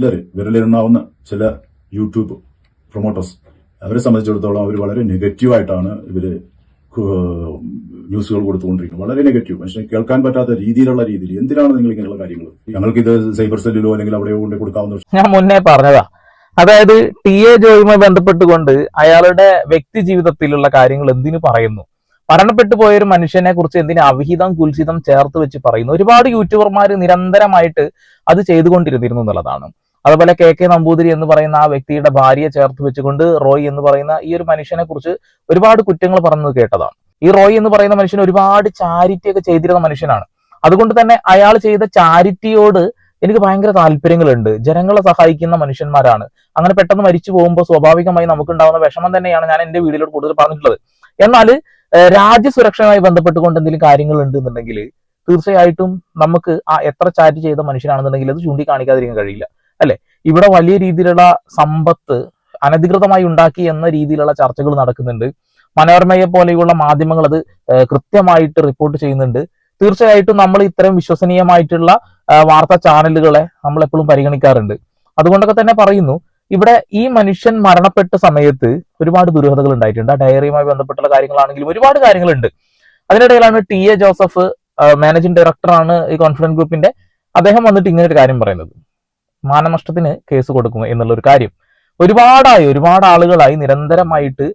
ചിലർ വിരലിരുന്നാവുന്ന ചില YouTube promoters അവരെ സംബന്ധിച്ചിടത്തോളം അവർ വളരെ നെഗറ്റീവായിട്ടാണ് ഇവർ കു- ന്യൂസുകൾ കൊടുത്തുകൊണ്ടിരിക്കുന്നത്. വളരെ നെഗറ്റീവ്. പക്ഷേ കേൾക്കാൻ പറ്റാത്ത രീതിയിലുള്ള രീതിയിൽ എന്തിനാണ് നിങ്ങൾ ഇങ്ങനെയുള്ള കാര്യങ്ങൾ? ഞങ്ങൾക്ക് ഇത് സൈബർ സെല്ലിലോ അല്ലെങ്കിൽ അവിടെ കൊണ്ട് കൊടുക്കാവുന്ന ഞാൻ മുന്നേ പറഞ്ഞതാ. അതായത് ടി എ ജോയുമായി ബന്ധപ്പെട്ടുകൊണ്ട് അയാളുടെ വ്യക്തി ജീവിതത്തിലുള്ള കാര്യങ്ങൾ എന്തിനു പറയുന്നു? മരണപ്പെട്ടു പോയ ഒരു മനുഷ്യനെ കുറിച്ച് എന്തിനു അവിഹിതം കുൽസിതം ചേർത്ത് വെച്ച് പറയുന്നു? ഒരുപാട് യൂട്യൂബർമാർ നിരന്തരമായിട്ട് അത് ചെയ്തുകൊണ്ടിരുന്നിരുന്നു എന്നുള്ളതാണ്. അതുപോലെ കെ കെ നമ്പൂതിരി എന്ന് പറയുന്ന ആ വ്യക്തിയുടെ ഭാര്യയെ ചേർത്ത് വെച്ചുകൊണ്ട് റോയ് എന്ന് പറയുന്ന ഈ ഒരു മനുഷ്യനെ കുറിച്ച് ഒരുപാട് കുറ്റങ്ങൾ പറഞ്ഞത് കേട്ടതാണ്. ഈ റോയ് എന്ന് പറയുന്ന മനുഷ്യൻ ഒരുപാട് ചാരിറ്റി ഒക്കെ ചെയ്തിരുന്ന മനുഷ്യനാണ്. അതുകൊണ്ട് തന്നെ അയാൾ ചെയ്ത ചാരിറ്റിയോട് എനിക്ക് ഭയങ്കര താല്പര്യങ്ങളുണ്ട്. ജനങ്ങളെ സഹായിക്കുന്ന മനുഷ്യന്മാരാണ്. അങ്ങനെ പെട്ടെന്ന് മരിച്ചു പോകുമ്പോൾ സ്വാഭാവികമായി നമുക്കുണ്ടാവുന്ന വിഷമം തന്നെയാണ് ഞാൻ എന്റെ വീഡിയോയിലോട് കൂടുതൽ പറഞ്ഞിട്ടുള്ളത്. എന്നാൽ രാജ്യസുരക്ഷയുമായി ബന്ധപ്പെട്ടുകൊണ്ട് എന്തെങ്കിലും കാര്യങ്ങൾ ഉണ്ടെന്നുണ്ടെങ്കിൽ തീർച്ചയായിട്ടും നമുക്ക് ആ എത്ര ചാറ്റ് ചെയ്ത മനുഷ്യനാണെന്നുണ്ടെങ്കിൽ അത് ചൂണ്ടിക്കാണിക്കാതിരിക്കാൻ കഴിയില്ല. അല്ലെ? ഇവിടെ വലിയ രീതിയിലുള്ള സമ്പത്ത് അനധികൃതമായി ഉണ്ടാക്കി എന്ന രീതിയിലുള്ള ചർച്ചകൾ നടക്കുന്നുണ്ട്. മനോരമയെ പോലെയുള്ള മാധ്യമങ്ങൾ അത് കൃത്യമായിട്ട് റിപ്പോർട്ട് ചെയ്യുന്നുണ്ട്. തീർച്ചയായിട്ടും നമ്മൾ ഇത്തരം വിശ്വസനീയമായിട്ടുള്ള വാർത്താ ചാനലുകളെ നമ്മൾ എപ്പോഴും പരിഗണിക്കാറുണ്ട്. അതുകൊണ്ടൊക്കെ തന്നെ പറയുന്നു ഇവിടെ ഈ മനുഷ്യൻ മരണപ്പെട്ട സമയത്ത് ഒരുപാട് ദുരൂഹതകൾ ഉണ്ടായിട്ടുണ്ട്. ആ ഡയറിയുമായി ബന്ധപ്പെട്ടുള്ള കാര്യങ്ങളാണെങ്കിലും ഒരുപാട് കാര്യങ്ങളുണ്ട്. അതിനിടയിലാണ് ടി. എ. ജോസഫ് മാനേജിംഗ് ഡയറക്ടറാണ് ഈ കോൺഫിഡൻസ് ഗ്രൂപ്പിന്റെ അദ്ദേഹം വന്നിട്ട് ഇങ്ങനെ ഒരു കാര്യം പറയുന്നത്. മാനനഷ്ടത്തിന് കേസ് കൊടുക്കും എന്നുള്ള ഒരു കാര്യം. ഒരുപാടായി ഒരുപാട് ആളുകളായി നിരന്തരമായിട്ട്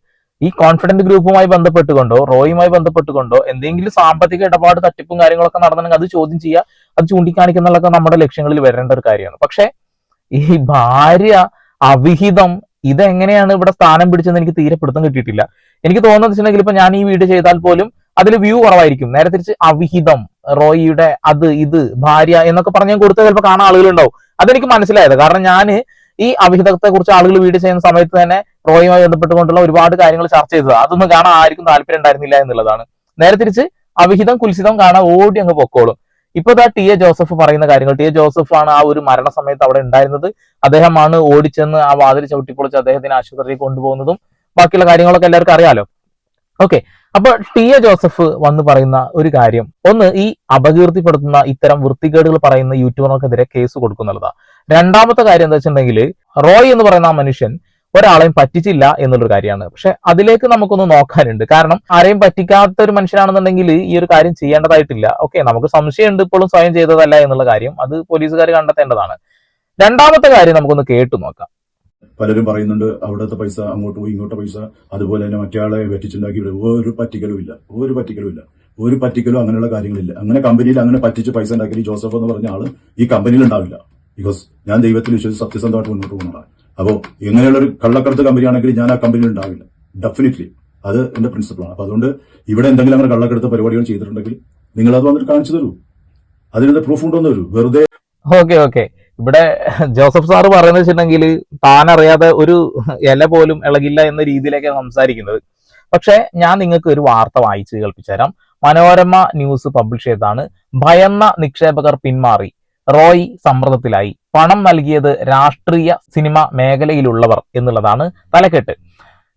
ഈ കോൺഫിഡന്റ് ഗ്രൂപ്പുമായി ബന്ധപ്പെട്ടുകൊണ്ടോ റോയുമായി ബന്ധപ്പെട്ടുകൊണ്ടോ എന്തെങ്കിലും സാമ്പത്തിക ഇടപാട് തട്ടിപ്പും കാര്യങ്ങളൊക്കെ നടന്നിട്ടുണ്ടെങ്കിൽ അത് ചോദ്യം ചെയ്യുക അത് ചൂണ്ടിക്കാണിക്കുന്നുള്ളതൊക്കെ നമ്മുടെ ലക്ഷ്യങ്ങളിൽ വരേണ്ട ഒരു കാര്യമാണ്. പക്ഷെ ഈ ഭാര്യ അവിഹിതം ഇതെങ്ങനെയാണ് ഇവിടെ സ്ഥാനം പിടിച്ചെന്ന് എനിക്ക് തീരെ പിടുത്തം കിട്ടിയിട്ടില്ല. എനിക്ക് തോന്നുന്നത് വെച്ചിട്ടുണ്ടെങ്കിൽ ഇപ്പൊ ഞാൻ ഈ വീഡിയോ ചെയ്താൽ പോലും അതിൽ വ്യൂ കുറവായിരിക്കും. നേരെ തിരിച്ച് അവിഹിതം റോയിയുടെ അത് ഇത് ഭാര്യ എന്നൊക്കെ പറഞ്ഞ് ഞാൻ കൊടുത്ത ചിലപ്പോൾ കാണാൻ ആളുകളുണ്ടാവും. അതെനിക്ക് മനസ്സിലായത്. കാരണം ഞാൻ ഈ അവിഹിതത്തെ കുറിച്ച് ആളുകൾ വീട് ചെയ്യുന്ന സമയത്ത് തന്നെ റോയുമായി ബന്ധപ്പെട്ടുകൊണ്ടുള്ള ഒരുപാട് കാര്യങ്ങൾ ചർച്ച ചെയ്തത്. അതൊന്നും കാണാൻ ആർക്കും താല്പര്യം ഉണ്ടായിരുന്നില്ല എന്നുള്ളതാണ്. നേരെ തിരിച്ച് അവിഹിതം കുൽസിതം കാണാൻ ഓടി അങ്ങ് പൊക്കോളും. ഇപ്പൊ ഇതാ ടി എ ജോസഫ് പറയുന്ന കാര്യങ്ങൾ. ടി എ ജോസഫ് ആണ് ആ ഒരു മരണ സമയത്ത് അവിടെ ഉണ്ടായിരുന്നത്. അദ്ദേഹമാണ് ഓടിച്ചെന്ന് ആ വാതിൽ ചവിട്ടിപ്പൊളിച്ച് അദ്ദേഹത്തിന് ആശുപത്രിയിൽ കൊണ്ടുപോകുന്നതും ബാക്കിയുള്ള കാര്യങ്ങളൊക്കെ എല്ലാവർക്കും അറിയാലോ. ഓക്കെ അപ്പൊ ടി എ ജോസഫ് വന്ന് പറയുന്ന ഒരു കാര്യം. ഒന്ന് ഈ അപകീർത്തിപ്പെടുത്തുന്ന ഇത്തരം വൃത്തികേടുകൾ പറയുന്ന യൂട്യൂബർക്കെതിരെ കേസ് കൊടുക്കുന്നുള്ളതാണ് രണ്ടാമത്തെ കാര്യം എന്താ വെച്ചിട്ടുണ്ടെങ്കിൽ റോയ് എന്ന് പറയുന്ന ആ മനുഷ്യൻ ഒരാളെയും പറ്റിച്ചില്ല എന്നുള്ളൊരു കാര്യമാണ്. പക്ഷെ അതിലേക്ക് നമുക്കൊന്ന് നോക്കാനുണ്ട്. കാരണം ആരെയും പറ്റിക്കാത്ത ഒരു മനുഷ്യനാണെന്നുണ്ടെങ്കിൽ ഈ ഒരു കാര്യം ചെയ്യേണ്ടതായിട്ടില്ല. ഓക്കെ നമുക്ക് സംശയമുണ്ട് ഇപ്പോഴും സ്വയം ചെയ്തതല്ല എന്നുള്ള കാര്യം അത് പോലീസുകാർ കണ്ടെത്തേണ്ടതാണ്. രണ്ടാമത്തെ കാര്യം നമുക്കൊന്ന് കേട്ടു നോക്കാം. പലരും പറയുന്നുണ്ട് അവിടുത്തെ പൈസ അങ്ങോട്ട് പോയി ഇങ്ങോട്ട് പൈസ. അതുപോലെ തന്നെ മറ്റേ വെറ്റിച്ചുണ്ടാക്കി ഇവിടെ ഒരു പറ്റിക്കലും ഇല്ല. ഒരു പറ്റിക്കലും ഇല്ല. ഒരു പറ്റിക്കലും അങ്ങനെയുള്ള കാര്യങ്ങളില്ല. അങ്ങനെ കമ്പനിയിൽ അങ്ങനെ പറ്റിച്ച് പൈസ ഉണ്ടാക്കി ജോസഫ് എന്ന് പറഞ്ഞ ആൾ ഈ കമ്പനിയിൽ ഉണ്ടാവില്ല. ബിക്കോസ് ഞാൻ ദൈവത്തിൽ വിശ്വസിച്ച് സത്യസന്ധമായിട്ട് മുന്നോട്ട് പോകുന്നതാണ്. അപ്പോൾ ഇങ്ങനെയുള്ള ഒരു കള്ളക്കടത്ത് കമ്പനിയാണെങ്കിൽ ഞാൻ ആ കമ്പനിയിൽ ഉണ്ടാവില്ല. ഡെഫിനറ്റ്ലി അത് എന്റെ പ്രിൻസിപ്പിളാണ് അപ്പൊ അതുകൊണ്ട് ഇവിടെ എന്തെങ്കിലും അങ്ങനെ കള്ളക്കടത്ത് പരിപാടികൾ ചെയ്തിട്ടുണ്ടെങ്കിൽ നിങ്ങൾ അത് വന്നിട്ട് കാണിച്ചു തരൂ. അതിനെന്താ പ്രൂഫ് ഉണ്ടോന്ന് തരൂ. വെറുതെ ഓക്കെ ഓക്കെ ഇവിടെ ജോസഫ് സാറ് പറയുന്നത് വെച്ചിട്ടുണ്ടെങ്കിൽ താൻ അറിയാതെ ഒരു ഇല പോലും ഇളകില്ല എന്ന രീതിയിലേക്കാണ് സംസാരിക്കുന്നത്. പക്ഷേ ഞാൻ നിങ്ങൾക്ക് ഒരു വാർത്ത വായിച്ച് കേൾപ്പിച്ചു തരാം. മനോരമ ന്യൂസ് പബ്ലിഷ് ചെയ്താണ് ഭയന്ന നിക്ഷേപകർ പിന്മാറി. റോയ് സമ്മർദ്ദത്തിലായി. പണം നൽകിയത് രാഷ്ട്രീയ സിനിമ മേഖലയിലുള്ളവർ എന്നുള്ളതാണ് തലക്കെട്ട്.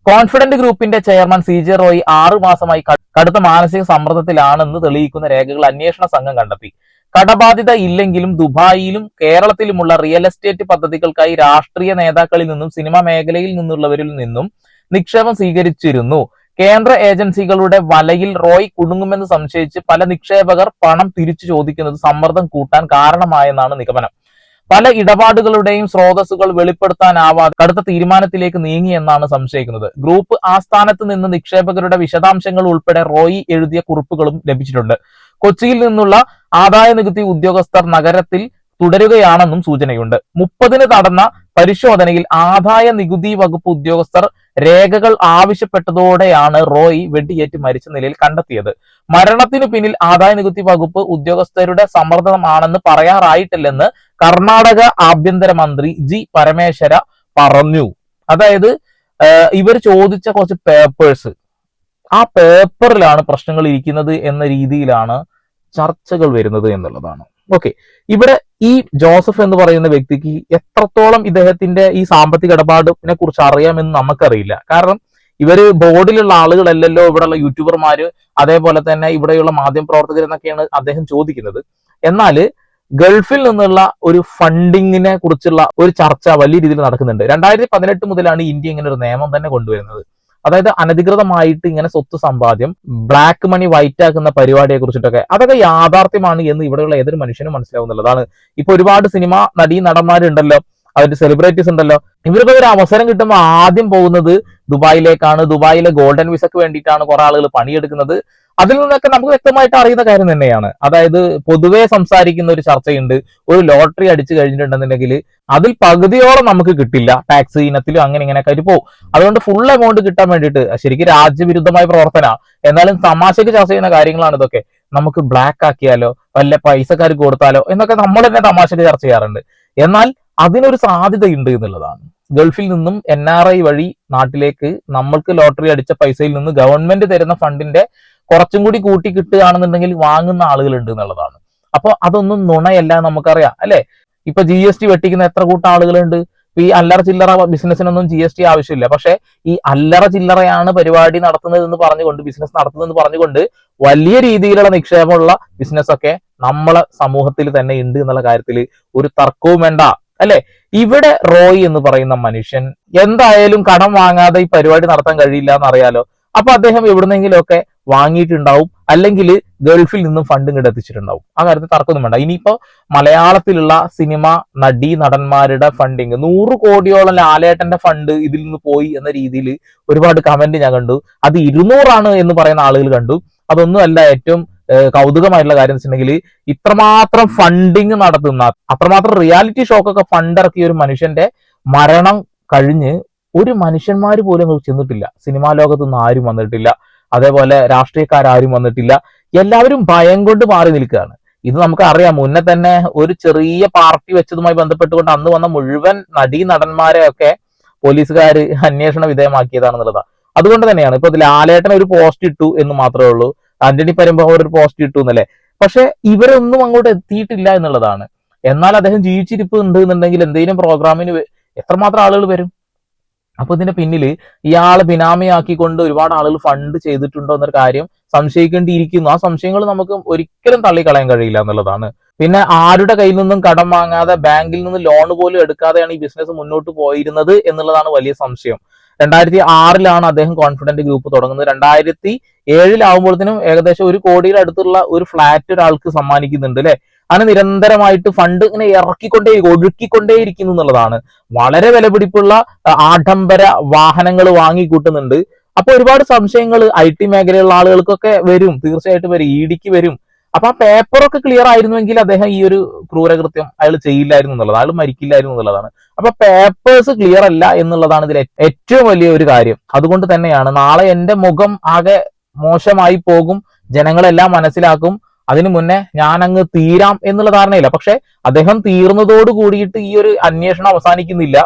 കോൺഫിഡന്റ് ഗ്രൂപ്പിന്റെ ചെയർമാൻ സി ജെ റോയ് ആറു മാസമായി കടുത്ത മാനസിക സമ്മർദ്ദത്തിലാണെന്ന് തെളിയിക്കുന്ന രേഖകൾ അന്വേഷണ സംഘം കണ്ടെത്തി. കടബാധ്യത ഇല്ലെങ്കിലും ദുബായിലും കേരളത്തിലുമുള്ള റിയൽ എസ്റ്റേറ്റ് പദ്ധതികൾക്കായി രാഷ്ട്രീയ നേതാക്കളിൽ നിന്നും സിനിമാ മേഖലയിൽ നിന്നുള്ളവരിൽ നിന്നും നിക്ഷേപം സ്വീകരിച്ചിരുന്നു. കേന്ദ്ര ഏജൻസികളുടെ വലയിൽ റോയ് കുടുങ്ങുമെന്ന് സംശയിച്ച് പല നിക്ഷേപകർ പണം തിരിച്ചു ചോദിക്കുന്നത് സമ്മർദ്ദം കൂട്ടാൻ കാരണമായെന്നാണ് നിഗമനം. പല ഇടപാടുകളുടെയും സ്രോതസ്സുകൾ വെളിപ്പെടുത്താനാവാതെ കടുത്ത തീരുമാനത്തിലേക്ക് നീങ്ങിയെന്നാണ് സംശയിക്കുന്നത്. ഗ്രൂപ്പ് ആസ്ഥാനത്ത് നിന്ന് നിക്ഷേപകരുടെ വിശദാംശങ്ങൾ ഉൾപ്പെടെ റോയി എഴുതിയ കുറിപ്പുകളും ലഭിച്ചിട്ടുണ്ട്. കൊച്ചിയിൽ നിന്നുള്ള ആദായ നികുതി ഉദ്യോഗസ്ഥർ നഗരത്തിൽ തുടരുകയാണെന്നും സൂചനയുണ്ട്. മുപ്പതിന് നടന്ന പരിശോധനയിൽ ആദായ നികുതി വകുപ്പ് ഉദ്യോഗസ്ഥർ രേഖകൾ ആവശ്യപ്പെട്ടതോടെയാണ് റോയ് വെടിയേറ്റ് മരിച്ച നിലയിൽ കണ്ടെത്തിയത്. മരണത്തിനു പിന്നിൽ ആദായ നികുതി വകുപ്പ് ഉദ്യോഗസ്ഥരുടെ സമ്മർദ്ദമാണെന്ന് പറയാറായിട്ടില്ലെന്ന് കർണാടക ആഭ്യന്തര മന്ത്രി ജി പരമേശ്വര പറഞ്ഞു. അതായത് ഇവർ ചോദിച്ച കുറച്ച് പേപ്പേഴ്സ്. ആ പേപ്പറിലാണ് പ്രശ്നങ്ങൾ ഇരിക്കുന്നത് എന്ന രീതിയിലാണ് ചർച്ചകൾ വരുന്നത് എന്നുള്ളതാണ്. ഓക്കെ ഇവിടെ ഈ ജോസഫ് എന്ന് പറയുന്ന വ്യക്തിക്ക് എത്രത്തോളം ഇദ്ദേഹത്തിന്റെ ഈ സാമ്പത്തിക ഇടപാടിനെ കുറിച്ച് അറിയാമെന്ന് നമുക്കറിയില്ല. കാരണം ഇവർ ബോർഡിലുള്ള ആളുകളല്ലല്ലോ ഇവിടെയുള്ള യൂട്യൂബർമാര് അതേപോലെ തന്നെ ഇവിടെയുള്ള മാധ്യമ പ്രവർത്തകർ എന്നൊക്കെയാണ് അദ്ദേഹം ചോദിക്കുന്നത്. എന്നാൽ ഗൾഫിൽ നിന്നുള്ള ഒരു ഫണ്ടിങ്ങിനെ കുറിച്ചുള്ള ഒരു ചർച്ച വലിയ രീതിയിൽ നടക്കുന്നുണ്ട്. രണ്ടായിരത്തി പതിനെട്ട് മുതലാണ് ഇന്ത്യ ഇങ്ങനെ ഒരു നിയമം തന്നെ കൊണ്ടുവരുന്നത്. അതായത് അനധികൃതമായിട്ട് ഇങ്ങനെ സ്വത്ത് സമ്പാദ്യം ബ്ലാക്ക് മണി വൈറ്റ് ആക്കുന്ന പരിപാടിയെ കുറിച്ചിട്ടൊക്കെ. അതൊക്കെ യാഥാർത്ഥ്യമാണ് എന്ന് ഇവിടെയുള്ള ഏതൊരു മനുഷ്യനും മനസ്സിലാവുന്നുള്ളതാണ്. ഇപ്പൊ ഒരുപാട് സിനിമ നടീ നടന്മാരുണ്ടല്ലോ. അവരുടെ സെലിബ്രിറ്റീസ് ഉണ്ടല്ലോ. ഇവർക്ക് ഒരു അവസരം കിട്ടുമ്പോൾ ആദ്യം പോകുന്നത് ദുബായിലേക്കാണ്. ദുബായിലെ ഗോൾഡൻ വിസക്ക് വേണ്ടിയിട്ടാണ് കുറെ ആളുകൾ പണിയെടുക്കുന്നത്. അതിൽ നിന്നൊക്കെ നമുക്ക് വ്യക്തമായിട്ട് അറിയുന്ന കാര്യം തന്നെയാണ്. അതായത് പൊതുവേ സംസാരിക്കുന്ന ഒരു ചർച്ചയുണ്ട്. ഒരു ലോട്ടറി അടിച്ചു കഴിഞ്ഞിട്ടുണ്ടെന്നുണ്ടെങ്കിൽ അതിൽ പകുതിയോളം നമുക്ക് കിട്ടില്ല. ടാക്സ് ഇനത്തിലും അങ്ങനെ ഇങ്ങനെയൊക്കെ ആയിട്ട് പോകും അതുകൊണ്ട് ഫുൾ എമൗണ്ട് കിട്ടാൻ വേണ്ടിയിട്ട് ശരിക്കും രാജ്യവിരുദ്ധമായ പ്രവർത്തന. എന്നാലും തമാശയ്ക്ക് ചർച്ച ചെയ്യുന്ന കാര്യങ്ങളാണ് ഇതൊക്കെ. നമുക്ക് ബ്ലാക്ക് ആക്കിയാലോ വല്ല പൈസക്കാർക്ക് കൊടുത്താലോ എന്നൊക്കെ നമ്മൾ തന്നെ തമാശക്ക് ചർച്ച ചെയ്യാറുണ്ട്. എന്നാൽ അതിനൊരു സാധ്യതയുണ്ട് എന്നുള്ളതാണ്. ഗൾഫിൽ നിന്നും എൻ ആർ ഐ വഴി നാട്ടിലേക്ക് നമ്മൾക്ക് ലോട്ടറി അടിച്ച പൈസയിൽ നിന്ന് ഗവൺമെന്റ് തരുന്ന ഫണ്ടിന്റെ കുറച്ചും കൂടി കൂട്ടി കിട്ടുകയാണെന്നുണ്ടെങ്കിൽ വാങ്ങുന്ന ആളുകളുണ്ട് എന്നുള്ളതാണ്. അപ്പൊ അതൊന്നും നുണയല്ല നമുക്കറിയാം അല്ലെ? ഇപ്പൊ ജി എസ് ടി വെട്ടിക്കുന്ന എത്ര കൂട്ടം ആളുകളുണ്ട്? ഈ അല്ലറ ചില്ലറ ബിസിനസ്സിനൊന്നും ജി എസ് ടി ആവശ്യമില്ല. പക്ഷെ ഈ അല്ലറ ചില്ലറയാണ് പരിപാടി നടത്തുന്നത് എന്ന് പറഞ്ഞുകൊണ്ട് ബിസിനസ് നടത്തുന്നതെന്ന് പറഞ്ഞുകൊണ്ട് വലിയ രീതിയിലുള്ള നിക്ഷേപമുള്ള ബിസിനസ് ഒക്കെ നമ്മളെ സമൂഹത്തിൽ തന്നെ ഉണ്ട് എന്നുള്ള കാര്യത്തിൽ ഒരു തർക്കവും വേണ്ട. അല്ലെ? ഇവിടെ റോയ് എന്ന് പറയുന്ന മനുഷ്യൻ എന്തായാലും കടം വാങ്ങാതെ ഈ പരിപാടി നടത്താൻ കഴിയില്ല എന്നറിയാലോ അപ്പൊ അദ്ദേഹം എവിടുന്നെങ്കിലുമൊക്കെ വാങ്ങിയിട്ടുണ്ടാവും. അല്ലെങ്കിൽ ഗൾഫിൽ നിന്നും ഫണ്ടും കിടത്തിച്ചിട്ടുണ്ടാവും ആ കാര്യത്തിൽ തർക്കമൊന്നും വേണ്ട. ഇനിയിപ്പോ മലയാളത്തിലുള്ള സിനിമ നടി നടന്മാരുടെ ഫണ്ടിങ് നൂറ് കോടിയോളം ലാലേട്ടന്റെ ഫണ്ട് ഇതിൽ നിന്ന് പോയി എന്ന രീതിയിൽ ഒരുപാട് കമന്റ് ഞാൻ കണ്ടു. അത് ഇരുന്നൂറാണ് എന്ന് പറയുന്ന ആളുകൾ കണ്ടു. അതൊന്നും അല്ല ഏറ്റവും കൗതുകമായിട്ടുള്ള കാര്യം വെച്ചിട്ടുണ്ടെങ്കിൽ ഇത്രമാത്രം ഫണ്ടിങ് നടത്തുന്ന അത്രമാത്രം റിയാലിറ്റി ഷോക്കൊക്കെ ഫണ്ട് ഇറക്കിയ ഒരു മനുഷ്യന്റെ മരണം കഴിഞ്ഞ് ഒരു മനുഷ്യന്മാർ പോലും ചെന്നിട്ടില്ല. സിനിമാ ലോകത്ത് നിന്ന് ആരും വന്നിട്ടില്ല. അതേപോലെ രാഷ്ട്രീയക്കാരും വന്നിട്ടില്ല. എല്ലാവരും ഭയം കൊണ്ട് മാറി നിൽക്കുകയാണ്. ഇത് നമുക്ക് അറിയാം. മുന്നേ തന്നെ ഒരു ചെറിയ പാർട്ടി വെച്ചതുമായി ബന്ധപ്പെട്ടുകൊണ്ട് അന്ന് വന്ന മുഴുവൻ നടീ നടന്മാരെ ഒക്കെ പോലീസുകാർ അന്വേഷണ വിധേയമാക്കിയതാണെന്നുള്ളതാണ് അതുകൊണ്ട് തന്നെയാണ് ഇപ്പൊ ലാലേട്ടൻ ഒരു പോസ്റ്റ് ഇട്ടു എന്ന് മാത്രമേ ഉള്ളൂ. ആന്റണി പരമ്പ ഒരു പോസ്റ്റ് ഇട്ടു എന്നല്ലേ പക്ഷെ ഇവരൊന്നും അങ്ങോട്ട് എത്തിയിട്ടില്ല എന്നുള്ളതാണ്. എന്നാൽ അദ്ദേഹം ജീവിച്ചിരിപ്പ് ഉണ്ട് എന്നുണ്ടെങ്കിൽ എന്തെങ്കിലും പ്രോഗ്രാമിന് എത്രമാത്രം ആളുകൾ വരും? അപ്പൊ ഇതിന്റെ പിന്നിൽ ഇയാളെ ബിനാമിയാക്കിക്കൊണ്ട് ഒരുപാട് ആളുകൾ ഫണ്ട് ചെയ്തിട്ടുണ്ടോ എന്നൊരു കാര്യം സംശയിക്കേണ്ടിയിരിക്കുന്നു. ആ സംശയങ്ങൾ നമുക്ക് ഒരിക്കലും തള്ളിക്കളയാൻ കഴിയില്ല എന്നുള്ളതാണ്. പിന്നെ ആരുടെ കയ്യിൽ നിന്നും കടം വാങ്ങാതെ ബാങ്കിൽ നിന്ന് ലോൺ പോലും എടുക്കാതെയാണ് ഈ ബിസിനസ് മുന്നോട്ട് പോയിരുന്നത് എന്നുള്ളതാണ് വലിയ സംശയം. രണ്ടായിരത്തി ആറിലാണ് അദ്ദേഹം കോൺഫിഡന്റ് ഗ്രൂപ്പ് തുടങ്ങുന്നത്. രണ്ടായിരത്തി ഏഴിലാവുമ്പോഴത്തേനും ഏകദേശം ഒരു കോടിയുടെ അടുത്തുള്ള ഒരു ഫ്ലാറ്റ് ഒരാൾക്ക് സമ്മാനിക്കുന്നുണ്ട് അല്ലെ അങ്ങനെ നിരന്തരമായിട്ട് ഫണ്ട് ഇങ്ങനെ ഇറക്കിക്കൊണ്ടേ ഒഴുക്കിക്കൊണ്ടേ ഇരിക്കുന്നു എന്നുള്ളതാണ്. വളരെ വിലപിടിപ്പുള്ള ആഡംബര വാഹനങ്ങൾ വാങ്ങിക്കൂട്ടുന്നുണ്ട്. അപ്പൊ ഒരുപാട് സംശയങ്ങൾ ഐ ടി മേഖലയിലുള്ള ആളുകൾക്കൊക്കെ വരും. തീർച്ചയായിട്ടും വരും. ഇടിക്ക് വരും. അപ്പൊ ആ പേപ്പറൊക്കെ ക്ലിയർ ആയിരുന്നുവെങ്കിൽ അദ്ദേഹം ഈ ഒരു ക്രൂരകൃത്യം അയാൾ ചെയ്യില്ലായിരുന്നു എന്നുള്ളതാണ് അയാൾ മരിക്കില്ലായിരുന്നു എന്നുള്ളതാണ്. അപ്പൊ പേപ്പേഴ്സ് ക്ലിയർ അല്ല എന്നുള്ളതാണ് ഇതിൽ ഏറ്റവും വലിയ ഒരു കാര്യം. അതുകൊണ്ട് തന്നെയാണ് നാളെ എന്റെ മുഖം ആകെ മോശമായി പോകും ജനങ്ങളെല്ലാം മനസ്സിലാക്കും അതിനു മുന്നേ ഞാൻ അങ്ങ് തീരാം എന്നുള്ള ധാരണയില്ല. പക്ഷെ അദ്ദേഹം തീർന്നതോട് കൂടിയിട്ട് ഈ ഒരു അന്വേഷണം അവസാനിക്കുന്നില്ല.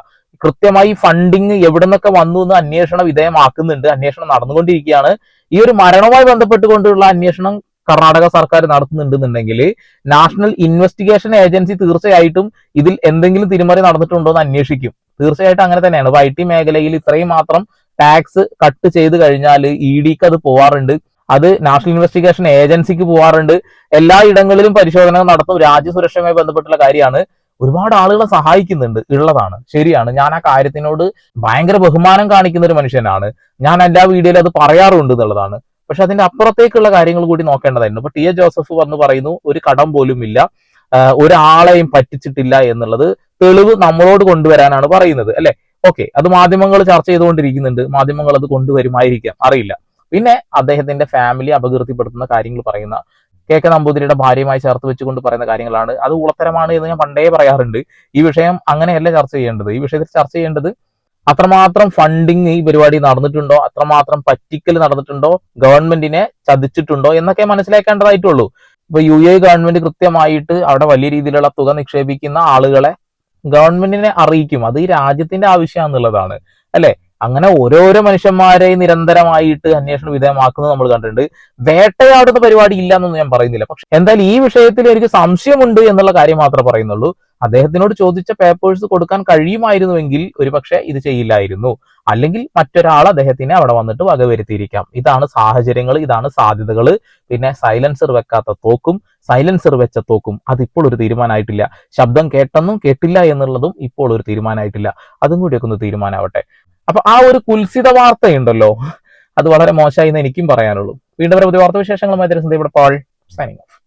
കൃത്യമായി ഫണ്ടിങ് എവിടെ നിന്നൊക്കെ വന്നു എന്ന് അന്വേഷണ വിധേയമാക്കുന്നുണ്ട് അന്വേഷണം നടന്നുകൊണ്ടിരിക്കുകയാണ്. ഈ ഒരു മരണവുമായി ബന്ധപ്പെട്ടുകൊണ്ടുള്ള അന്വേഷണം കർണാടക സർക്കാർ നടത്തുന്നുണ്ടെന്നുണ്ടെങ്കിൽ നാഷണൽ ഇൻവെസ്റ്റിഗേഷൻ ഏജൻസി തീർച്ചയായിട്ടും ഇതിൽ എന്തെങ്കിലും തിരിമറി നടന്നിട്ടുണ്ടോ എന്ന് അന്വേഷിക്കും. തീർച്ചയായിട്ടും അങ്ങനെ തന്നെയാണ്. ഐ ടി മേഖലയിൽ ഇത്രയും മാത്രം ടാക്സ് കട്ട് ചെയ്ത് കഴിഞ്ഞാൽ ഇ ഡിക്ക് അത് പോവാറുണ്ട്. അത് നാഷണൽ ഇൻവെസ്റ്റിഗേഷൻ ഏജൻസിക്ക് പോവാറുണ്ട്. എല്ലാ ഇടങ്ങളിലും പരിശോധന നടത്തും. രാജ്യസുരക്ഷയുമായി ബന്ധപ്പെട്ടുള്ള കാര്യമാണ്. ഒരുപാട് ആളുകളെ സഹായിക്കുന്നുണ്ട് ഉള്ളതാണ്. ശരിയാണ്. ഞാൻ ആ കാര്യത്തിനോട് ഭയങ്കര ബഹുമാനം കാണിക്കുന്ന ഒരു മനുഷ്യനാണ്. ഞാൻ എല്ലാ വീഡിയോയിലും അത് പറയാറുണ്ട് എന്നുള്ളതാണ്. പക്ഷെ അതിന്റെ അപ്പുറത്തേക്കുള്ള കാര്യങ്ങൾ കൂടി നോക്കേണ്ടതായിരുന്നു. ഇപ്പൊ ടി എ ജോസഫ് വന്ന് പറയുന്നു ഒരു കടം പോലും ഇല്ല ഒരാളെയും പറ്റിച്ചിട്ടില്ല എന്നുള്ളത് തെളിവ് നമ്മളോട് കൊണ്ടുവരാനാണ് പറയുന്നത് അല്ലെ? ഓക്കെ അത് മാധ്യമങ്ങൾ ചർച്ച ചെയ്തുകൊണ്ടിരിക്കുന്നുണ്ട്. മാധ്യമങ്ങൾ അത് കൊണ്ടുവരുമായിരിക്കാം. അറിയില്ല. പിന്നെ അദ്ദേഹത്തിന്റെ ഫാമിലി അപകീർത്തിപ്പെടുത്തുന്ന കാര്യങ്ങൾ പറയുന്ന കെ കെ നമ്പൂതിരിയുടെ ഭാര്യയുമായി ചേർത്ത് വെച്ചുകൊണ്ട് പറയുന്ന കാര്യങ്ങളാണ്. അത് ഉളത്തരമാണ് എന്ന് ഞാൻ പണ്ടേ പറയാറുണ്ട്. ഈ വിഷയം അങ്ങനെയല്ല ചർച്ച ചെയ്യേണ്ടത്. ഈ വിഷയത്തിൽ ചർച്ച ചെയ്യേണ്ടത് അത്രമാത്രം ഫണ്ടിങ് ഈ പരിപാടി നടന്നിട്ടുണ്ടോ? അത്രമാത്രം പറ്റിക്കൽ നടന്നിട്ടുണ്ടോ? ഗവൺമെന്റിനെ ചതിച്ചിട്ടുണ്ടോ? എന്നൊക്കെ മനസ്സിലാക്കേണ്ടതായിട്ടുള്ളൂ. ഇപ്പൊ യു എ ഗവൺമെന്റ് കൃത്യമായിട്ട് അവിടെ വലിയ രീതിയിലുള്ള തുക നിക്ഷേപിക്കുന്ന ആളുകളെ ഗവൺമെന്റിനെ അറിയിക്കും. അത് ഈ രാജ്യത്തിന്റെ ആവശ്യമാണെന്നുള്ളതാണ്. അല്ലെ? അങ്ങനെ ഓരോരോ മനുഷ്യന്മാരെ നിരന്തരമായിട്ട് അന്വേഷണ വിധേയമാക്കുന്നത് നമ്മൾ കണ്ടിട്ടുണ്ട്. വേട്ടയാടുന്ന പരിപാടി ഇല്ല എന്നൊന്നും ഞാൻ പറയുന്നില്ല. പക്ഷെ എന്തായാലും ഈ വിഷയത്തിൽ എനിക്ക് സംശയമുണ്ട് എന്നുള്ള കാര്യം മാത്രമേ പറയുന്നുള്ളൂ. അദ്ദേഹത്തിനോട് ചോദിച്ച പേപ്പേഴ്സ് കൊടുക്കാൻ കഴിയുമായിരുന്നുവെങ്കിൽ ഒരുപക്ഷെ ഇത് ചെയ്യില്ലായിരുന്നു. അല്ലെങ്കിൽ മറ്റൊരാൾ അദ്ദേഹത്തിനെ അവിടെ വന്നിട്ട് വകവരുത്തിയിരിക്കാം. ഇതാണ് സാഹചര്യങ്ങൾ ഇതാണ് സാധ്യതകൾ. പിന്നെ സൈലൻസർ വെക്കാത്ത തോക്കും സൈലൻസർ വെച്ച തോക്കും. അതിപ്പോൾ ഒരു തീരുമാനമായിട്ടില്ല. ശബ്ദം കേട്ടെന്നും കേട്ടില്ല എന്നുള്ളതും ഇപ്പോൾ ഒരു തീരുമാനമായിട്ടില്ല. അതും കൂടിയൊക്കെ ഒന്ന് തീരുമാനമാവട്ടെ. അപ്പൊ ആ ഒരു കുൽസിത വാർത്തയുണ്ടല്ലോ. അത് വളരെ മോശമായി എന്ന് എനിക്കും പറയാനുള്ളൂ. വീണ്ടും പുതിയ വാർത്താ വിശേഷങ്ങളുമായി തരുന്നത് ഇവിടെ പാൾ സൈനിങ് ഓഫ്